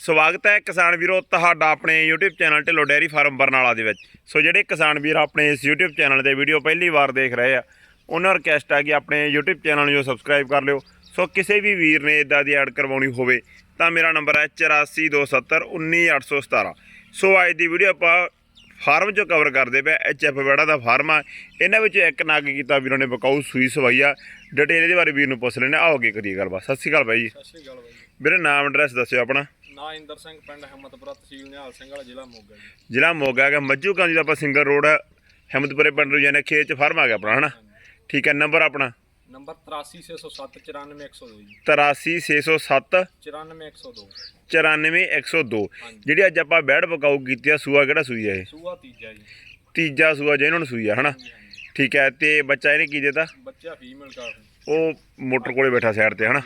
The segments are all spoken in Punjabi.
ਸਵਾਗਤ ਹੈ ਕਿਸਾਨ ਵੀਰੋ ਤੁਹਾਡਾ ਆਪਣੇ YouTube channel Dhillon dairy farm Barnala ਦੇ ਵਿੱਚ। ਸੋ ਜਿਹੜੇ ਕਿਸਾਨ ਵੀਰ ਆਪਣੇ ਇਸ YouTube ਚੈਨਲ ਤੇ ਵੀਡੀਓ ਪਹਿਲੀ ਵਾਰ ਦੇਖ ਰਹੇ ਆ ਉਹਨਾਂ ਰਿਕਵੈਸਟ ਹੈ ਕਿ ਆਪਣੇ YouTube ਚੈਨਲ ਨੂੰ ਜੋ ਸਬਸਕ੍ਰਾਈਬ ਕਰ ਲਿਓ। ਸੋ ਕਿਸੇ ਵੀ ਵੀਰ ਨੇ ਇਦਾਂ ਦੀ ਐਡ ਕਰਵਾਉਣੀ ਹੋਵੇ ਤਾਂ ਮੇਰਾ ਨੰਬਰ ਹੈ 8427191817 ਸੋ ਅੱਜ ਦੀ ਵੀਡੀਓ ਆਪਾਂ ਫਾਰਮ ਚੋਂ ਕਵਰ ਕਰਦੇ ਪਏ ਐਚਐਫ ਬੈੜਾ ਦਾ ਫਾਰਮ ਆ। ਇਹਨਾਂ ਵਿੱਚੋਂ ਇੱਕ ਨਗ ਕੀਤਾ ਵੀਰੋਂ ਨੇ ਬਕਾਊ ਸੂਈ ਸਵਾਈ ਆ। ਡਿਟੇਲ ਇਹਦੇ ਬਾਰੇ ਵੀਰ ਨੂੰ ਪੁੱਛ ਲੈਣੇ ਆਓ ਅੱਗੇ ਕਰੀਏ ਗੱਲਬਾਤ। ਸਤਿ ਸ਼੍ਰੀ ਅਕਾਲ ਬਾਈ ਜੀ। ਸਤਿ ਸ਼੍ਰੀ ਅਕਾਲ ਬਾਈ ਵੀਰੇ ਨਾਮ ਐਡਰੈਸ ਦੱਸਿਓ ਆਪਣਾ। ਨਾ ਇੰਦਰ ਸਿੰਘ ਪਿੰਡ ਹਿੰਮਤਪੁਰਾ ਤਹਿਸੀਲ ਨਿਹਾਲ ਸਿੰਘ ਵਾਲਾ ਜ਼ਿਲ੍ਹਾ ਮੋਗਾ ਜੀ। ਜ਼ਿਲ੍ਹਾ ਮੋਗਾ ਹੈਗਾ ਮੱਜੂ ਕਾਂਜੀ ਦਾ ਆਪਾਂ ਸਿੰਗਲ ਰੋਡ ਹਿੰਮਤਪੁਰੇ ਪਿੰਡ ਨੂੰ ਜਾਣੇ ਖੇਤ ਚ ਫਾਰਮ ਆ ਗਿਆ ਆਪਣਾ ਹਨਾ? ਠੀਕ ਹੈ ਨੰਬਰ ਆਪਣਾ? ਨੰਬਰ 83607 94102 ਜੀ 83607 94102 94102 ਜਿਹੜੀ ਅੱਜ ਆਪਾਂ ਬੈੜ ਬਕਾਊ ਕੀਤੀ ਆ ਸੂਆ ਕਿਹੜਾ ਸੂਈ ਆ ਇਹ? ਸੂਆ ਤੀਜਾ ਜੀ। ਤੀਜਾ ਸੂਆ ਜਿਹਨਾਂ ਨੂੰ ਸੂਈ ਆ ਹਨਾ? ਠੀਕ ਹੈ ਤੇ ਬੱਚਾ ਇਹਨੇ ਕੀ ਦਿੱਤਾ? ਬੱਚਾ ਫੀਮੇਲ ਕਾਫ ਉਹ ਮੋਟਰ ਕੋਲੇ ਬੈਠਾ ਸਾਈਡ ਤੇ ਹਨਾ?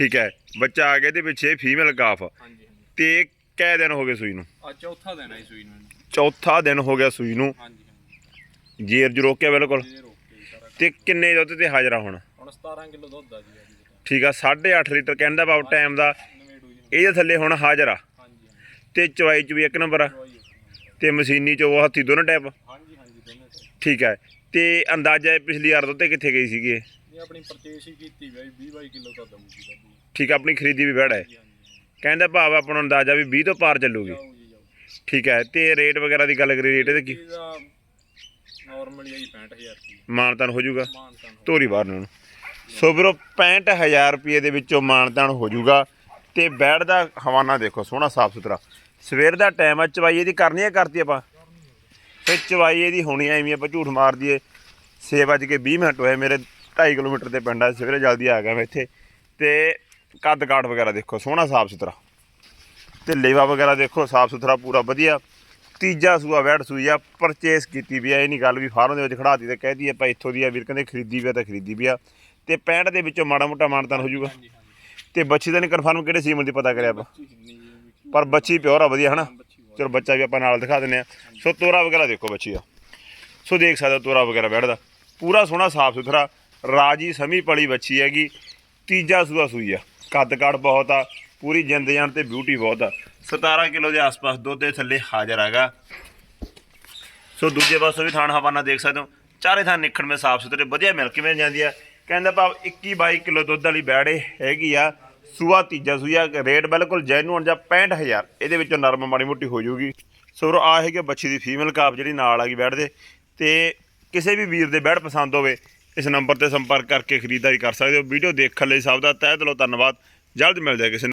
ਠੀਕ ਹੈ ਬੱਚਾ ਆ ਗਿਆ ਤੇ ਪਿੱਛੇ ਫੀਮੇਲ ਕਾਫ ਹਾਂਜੀ ਹਾਂਜੀ। ਤੇ ਕੈ ਦਿਨ ਹੋ ਗਏ ਸੂਈ ਨੂੰ? ਚੌਥਾ ਦਿਨ ਹੈ ਸੂਈ ਨੂੰ ਇਹਨੂੰ। ਚੌਥਾ ਦਿਨ ਹੋ ਗਿਆ ਸੂਈ ਨੂੰ। ਹਾਂਜੀ ਹਾਂਜੀ। ਜੇਰ ਜੂ ਰੋਕਿਆ ਬਿਲਕੁਲ। ਇਹ ਰੋਕੇ ਜੀ ਸਾਰਾ ਕੰਮ। ਤੇ ਕਿੰਨੇ ਦੁੱਧ ਤੇ ਹਾਜ਼ਰਾ ਹੁਣ? ਹੁਣ 17 ਕਿਲੋ ਦੁੱਧ ਆ ਜੀ ਠੀਕ ਆ 8.5 ਲੀਟਰ ਕਹਿੰਦਾ ਬਾਬ ਟਾਈਮ ਦਾ। ਨਵੇੜੂ ਜੀ। ਇਹਦੇ ਥੱਲੇ ਹੁਣ ਹਾਜ਼ਰ। ਆ ਹਾਂਜੀ ਹਾਂਜੀ। ਤੇ ਚਵਾਈ ਚ ਵੀ ਇੱਕ ਨੰਬਰ ਆ। ਦਵਾਈ ਇੱਕ। ਤੇ ਮਸ਼ੀਨੀ ਚ ਉਹ ਹੱਥੀ ਦੋਨੋਂ ਟੈਪ। ਹਾਂਜੀ ਹਾਂਜੀ ਦੋਨੇ ਠੀਕ ਹੈ ਤੇ ਅੰਦਾਜ਼ਾ ਇਹ ਪਿਛਲੀ ਵਾਰ ਦੁੱਧ ਤੇ ਕਿੱਥੇ ਗਈ ਸੀਗੀ ਇਹ? ਆਪਣੀ ਪਰਚੇਸ ਹੀ ਕੀਤੀ ਬਾਈ 20 22 ਕਿਲੋ ਤਾਂ ਦਊਗੀ ਬਾਈ ਠੀਕ ਆ ਆਪਣੀ ਖਰੀਦੀ ਵੀ ਬੈੜ ਹੈ। ਜੀ ਹਾਂਜੀ। ਕਹਿੰਦਾ ਭਾਵ ਆਪਾਂ ਨੂੰ ਅੰਦਾਜ਼ਾ ਵੀ 20 ਤੋਂ ਪਾਰ ਚੱਲੂਗੀ। ਜਾਓ ਜੀ ਜਾਓ ਠੀਕ ਹੈ ਤੇ ਰੇਟ ਵਗੈਰਾ ਦੀ ਗੱਲ ਕਰੀ ਰੇਟ ਇਹਦੇ ਕੀ? ਇਹਦਾ ਨਾਰਮਲੀ ਆਈ 65000 ਰੁਪਏ ਮਾਨਤਾਨ ਹੋ ਜਾਊਗਾ। ਮਾਨਤਾਨ ਹੋ ਧੋਰੀ ਬਾਹਰ ਨੂੰ। ਸੋ ਵੀਰੋ 65000 ਰੁਪਏ ਦੇ ਵਿੱਚੋਂ ਮਾਨਤਾਨ ਹੋ ਜਾਊਗਾ। ਤੇ ਬੈੜ ਦਾ ਹਵਾਨਾ ਦੇਖੋ ਸੋਹਣਾ ਸਾਫ਼ ਸੁਥਰਾ। ਸਵੇਰ ਦਾ ਟਾਈਮ ਆ ਚਵਾਈ ਇਹਦੀ ਕਰਨੀ ਹੈ ਕਰਤੀ ਆਪਾਂ? ਤੇ ਚਵਾਈ ਇਹਦੀ ਹੋਣੀ ਐ ਐਵੇਂ ਆਪਾਂ ਝੂਠ ਮਾਰ ਦਈਏ। 6 ਵੱਜ ਕੇ 20 ਮਿੰਟ ਹੋਏ ਮੇਰੇ 2.5 ਕਿਲੋਮੀਟਰ ਤੇ ਪਿੰਡ ਆ ਸਵੇਰੇ ਜਲਦੀ ਆ ਗਿਆ ਮੈਂ ਇੱਥੇ। ਤੇ ਕੱਦ ਕਾਠ ਵਗੈਰਾ ਦੇਖੋ ਸੋਹਣਾ ਸਾਫ਼ ਸੁਥਰਾ। ਤੇ ਲੇਵਾ ਵਗੈਰਾ ਦੇਖੋ ਸਾਫ਼ ਸੁਥਰਾ ਪੂਰਾ ਵਧੀਆ। ਤੀਜਾ ਸੂਆ ਵੈੜ ਸੂਈ ਆ ਪਰਚੇਸ ਕੀਤੀ ਵੀ ਆ ਇਹ ਨਹੀਂ ਗੱਲ ਵੀ ਫਾਰਮ ਦੇ ਵਿੱਚ ਖੜਾਤੀ ਤੇ ਕਹਿ ਦਈਏ ਆਪਾਂ ਇੱਥੋਂ ਦੀ ਆ ਵੀਰ ਕਹਿੰਦੇ ਖਰੀਦੀ ਵੀ ਆ ਤਾਂ ਖਰੀਦੀ ਵੀ ਆ। ਤੇ 65 ਦੇ ਵਿੱਚੋਂ ਮਾੜਾ ਮੋਟਾ ਮਾਨਤਾਨ ਹੋ ਜਾਊਗਾ। ਤੇ ਬੱਚੀ ਦਾ ਨਹੀਂ ਕਨਫਰਮ ਕਿਹੜੇ ਸੀਮਨ ਦੀ ਪਤਾ ਕਰਿਆ ਆਪਾਂ? ਪਰ ਬੱਚੀ ਪਿਓਰ ਆ ਵਧੀਆ ਹਨਾ? ਚਲੋ ਬੱਚਾ ਵੀ ਆਪਾਂ ਨਾਲ ਦਿਖਾ ਦਿੰਨੇ ਆ। ਸੋ ਤੋਰਾ ਵਗੈਰਾ ਦੇਖੋ ਬੱਚੀ ਦਾ। ਸੋ ਦੇਖ ਸਕਦੇ ਹੋ ਤੋਰਾ ਵਗੈਰਾ ਬੈਠਦਾ ਪੂਰਾ ਸੋਹਣਾ ਸਾਫ਼ ਸੁਥਰਾ। ਰਾਜੀ ਸਮੀ ਪਲੀ ਬੱਚੀ ਹੈਗੀ, ਤੀਜਾ ਸੂਆ ਸੂਈ ਆ। ਕੱਦ ਕਾੜ ਬਹੁਤ ਆ, ਪੂਰੀ ਜਿੰਦ ਜਾਨ ਤੇ ਬਿਊਟੀ ਬਹੁਤ ਆ। 17 ਕਿਲੋ ਦੇ ਆਸ-ਪਾਸ ਦੁੱਧ ਦੇ ਥੱਲੇ ਹਾਜ਼ਰ ਹੈਗਾ। ਸੋ ਦੂਜੇ ਪਾਸੇ ਵੀ ਥਾਣ ਹਵਾਨਾ ਦੇਖ ਸਕਦੇ ਹੋ। ਚਾਰੇ ਥਾਂ ਨਿਖਣ ਮੇ ਸਾਫ਼ ਸੁਥਰੇ ਵਧੀਆ ਮਿਲ ਕੇ ਮਿਲ ਜਾਂਦੀ ਆ। ਕਹਿੰਦਾ ਭਾਵ 21 22 ਕਿਲੋ ਦੁੱਧ ਵਾਲੀ ਬੈੜੇ ਹੈਗੀ ਆ। ਸੂਆ ਤੀਜਾ ਸੂਆ ਰੇਟ ਬਿਲਕੁਲ ਜੈਨੂਨ ਜਾਂ 65000 ਇਹਦੇ ਵਿੱਚੋਂ ਨਰਮ ਮਾੜੀ ਮੋਟੀ ਹੋ ਜਾਊਗੀ। ਸੋ ਆ ਹੈਗੀ ਬੱਚੀ ਦੀ ਫੀਮੇਲ ਕਾਪ ਜਿਹੜੀ ਨਾਲ ਆ ਗਈ ਬੈੜ ਦੇ। ਤੇ ਕਿਸੇ ਵੀ ਵੀਰ ਦੇ ਬੈੜ ਪਸੰਦ ਹੋਵੇ ਇਸ ਨੰਬਰ ਤੇ ਸੰਪਰਕ ਕਰਕੇ ਖਰੀਦਦਾਰੀ ਕਰ ਸਕਦੇ ਹੋ। ਵੀਡੀਓ ਦੇਖਣ ਲਈ ਸਭ ਦਾ ਤਹਿ ਦਿਲੋਂ ਧੰਨਵਾਦ। ਜਲਦ ਮਿਲਦੇ ਆ ਕਿਸੇ